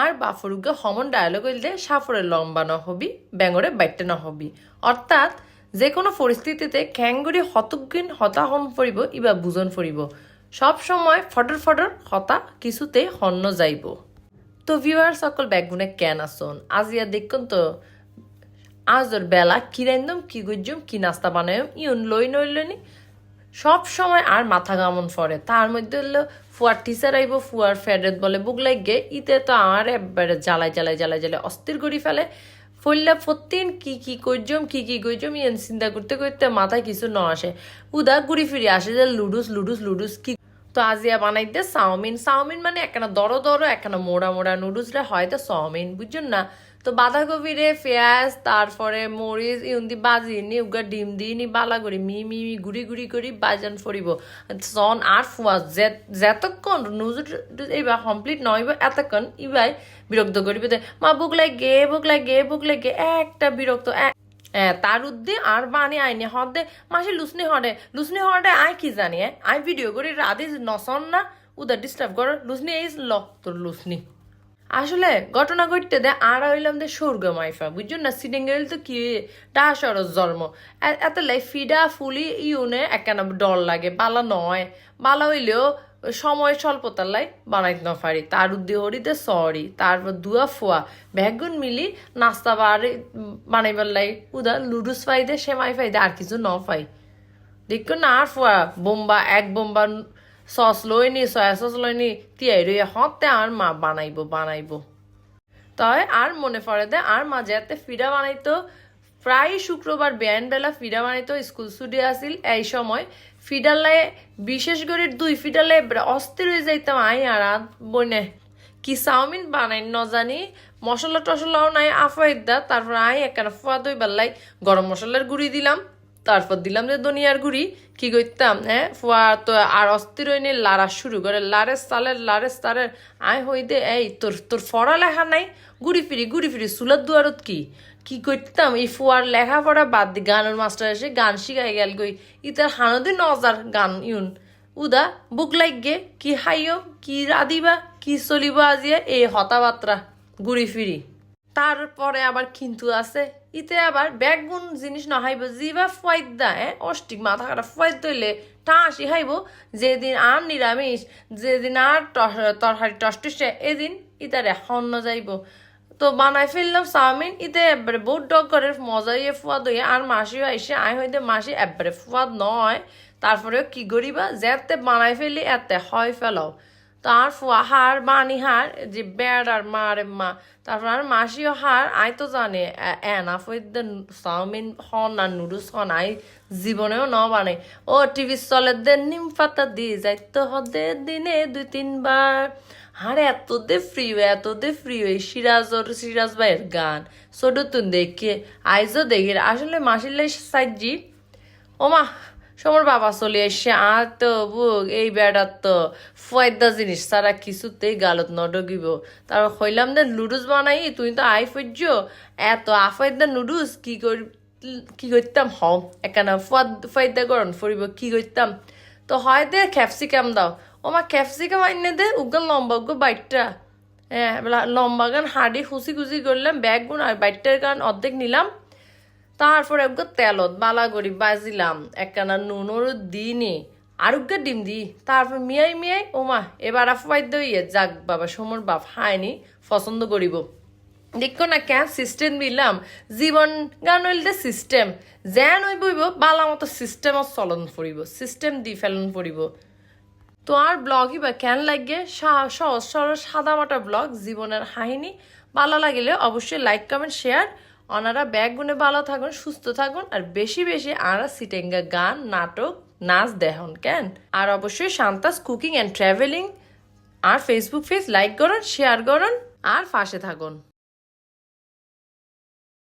আর বাফরুগে হমন dialogue হইলে সাফরে লম্বা ন হবি, ব্যাঙরে বাইটে হবি। অর্থাৎ যে কোনো পরিস্থিতিতে খ্যাঙ্গুরি হতজ্ঞিন হতাহন ফুরিব, ইবা বুজন ফুরিব। সব সময় ফটর ফটর হতা কিছুতে হন্য যাইব। তো ভিউয়ার সকল ব্যাগুনে কেন আসন? আজিয়া দেখুন তো, আজর বেলা কি কি গুজুম কি নাস্তা বানাইম ইউন লই নইলনি সব সময় আর মাথা গামন ফরে তার মধ্যে হলো ফুয়ার টিচার আইব, ফুয়ার ফেডেত বলে বুক লাগে ইতে তো আমার একবারে জ্বালাই জ্বালাই জ্বালাই জ্বালাই অস্থির করি ফেলে। ফইলা ফতিন, কি কি করজম কি কি করজম ইয়েন চিন্তা করতে করতে মাথায় কিছু ন আসে। উদা ঘুরি ফিরি আসে যে লুডুস লুডুস লুডুস কি। তো আজিয়া বানাইতে চাউমিন। চাউমিন মানে একখানা দর দর একখানা মোড়া মোড়া নুডলস রে হয়তো চাউমিন, বুঝছেন না? তো বাঁধাকপি রে পেঁয়াজ, তারপরে মরিচ ইউন্দি বাজি, নি উগা ডিম দি, নি বালা করি, মি মি মি, গুড়ি গুড়ি করি বাজান ফরিব সন আর ফুয়া যেতক্ষণ নুজুর এইবার কমপ্লিট নইব এতক্ষণ ইবাই বিরক্ত করিবে মা, বুক লাগে বুক লাগে বুক লাগে, একটা বিরক্ত তার উদ্দে আর বানি আইনি হদে। মাসে লুসনি হডে লুসনি হডে আই কি জানি? আই ভিডিও করি, রাধি নসন না, উদা ডিস্টার্ব কর লুসনি এই ল, তোর লুসনি আসলে ঘটনা ঘটতে দে, আর হইলাম দে স্বর্গ মাইফা, বুঝছ না? সিডিঙ্গেল তো কি টা সরস জন্ম। এত লাই ফিডা ফুলি ইউনে একখানা ডর লাগে, বালা নয়। বালা হইলেও সময় স্বল্পতার লাই বানাইতে না পারি তার উদ্দি হরিতে সরি, তারপর দুয়া ফুয়া। ভ্যাগুন মিলি নাস্তা বাড়ি বানাইবার লাই উদা লুডুস ফাই দে সেমাই ফাই দে আর কিছু ন ফাই। দেখো না আর ফুয়া, বোম্বা, এক বোম্বা সস লইনি সয়া সস লইনি তিয়াই রইয়া হতে আর মা বানাইবো বানাইবো। তাই আর মনে পড়ে দে আর মা যেতে ফিরা বানাইতো প্রায় শুক্রবার বেলা ফিডা বানাইতো স্কুল ছুটি আসিল এই সময় ফিডালে বিশেষ করে দুই ফিডালে অস্থির হয়ে যাইতাম, আই আর বনে। কি চাউমিন বানাই ন জানি মশলা টসলাও নাই আফাইদা তারপর আই একখানা ফুয়া দই বেল্লাই গরম মশলার গুঁড়ি দিলাম। তারপর দিলাম যে দুনিয়ার গুড়ি, কি করতাম হ্যাঁ ফুয়া তো আর অস্থির হইনি লারা শুরু করে, লারে সালের লারে সালের আয় হই দে এই তোর তোর ফড়া লেখা নাই? ঘুরি ফিরি ঘুরি ফিরি, সুলার দুয়ারত কি? কি করতাম এই ফুয়ার লেখাপড়া বাদ দি, গানের মাস্টার এসে গান শিখাই গেল গই, ইতার হানদি নজার গান ইউন। উদা, বুক লাগগে কি হাইও কি রাধিবা, কি চলিব আজিয়ে, এই হতাবাত্রা ঘুরি ফিরি। তারপরে আবার কিন্তু আছে, ইতে আবার ব্যাগুন জিনিস নহাইব জিবা ফয়দা হ্যাঁ অষ্টিক মাথা কাটা ফয়েদ দইলে টাঁসি হাইব। যেদিন আর নিরামিষ, যেদিন আর তরকারি টসটসে এদিন ইতারে হন্য যাইব। তো বানাই ফেললাম চাউমিন, ইতে একবারে বহুত ডগ করে, মজা ইয়ে ফুয়াদ হইয়া, আর মাসিও আইসে, আই হইতে মাসি একবারে ফুয়াদ নয়। তারপরেও কি করিবা, যেতে বানাই ফেলি, এতে হয় ফেলাও। তার ফুয়া হার বানি হার, যে বেড় আর মা মা তারপর আর মাসিও হার, আই তো জানে এনাফ চাউমিন হন আর নুডলস হন, আই জীবনেও ন বানাই ও টিভি চলে দে নিম পাতা দিয়ে যাইতে হদে দিনে দুই, তিনবার। আর এত দে ফ্রি এত দে ফ্রি এই সিরাজর সিরাজ ভাইয়ের গান। ছোট তুন দেখে, আইজও দেখি। আসলে মাসিলাই সাইজি। ওমা সমর বাবা চলে এসে আর তো বুক, এই বেড়ার তো ফয়দা জিনিস, সারা কিছুতেই গালত নডগিব। তারপর হইলাম দে নুডলস বানাই, তুই তো আই ফজ্জ। এত আফয়দা নুডলস? কি কর, কি করতাম? হ একানা ফুয়াদ গরম ফুরিব, কি করতাম? তো হয় দে, ক্যাপসিকাম দাও। ওমা, ক্যাপসিকাম আইনে দে উগ্র লম্বা উগ্র বাইটটা। হ্যাঁ লম্বা গান, হাড়ি খুশি খুশি করলাম, ব্যাগ গুণ আর বাইটটার গান অর্ধেক নিলাম। তারপর একগো তেলত বালা করি বাজিলাম। একখানা নুনুর দিনি আর উগ্গা ডিম দি। তারপর মিয়াই মিয়াই, ওমা, এবার আফাই দইয়ে যাক বাবা, সমর বাপ হায়নি, পছন্দ করিব। দেখো না ক্যান সিস্টেম দিলাম। জীবন গান হইলে সিস্টেম যেন হই বইব বালা মতো সিস্টেমত চলন ফুরিব সিস্টেম দি ফেলন ফুরিব। তো আর ব্লগই বা কেন লাগে? সহজ সরল সাদা মাটা ব্লগ জীবনের কাহিনী ভালো লাগিলে অবশ্যই লাইক কমেন্ট শেয়ার ওনারা ব্যাগ গুনে ভালো থাকুন, সুস্থ থাকুন, আর বেশি বেশি আনারা সিটেঙ্গা গান, নাটক, নাচ দেখুন, কেন? আর অবশ্যই শান্তাস কুকিং অ্যান্ড ট্রাভেলিং, আর ফেসবুক পেজ লাইক করুন শেয়ার করুন, আর ফাঁসে থাকুন।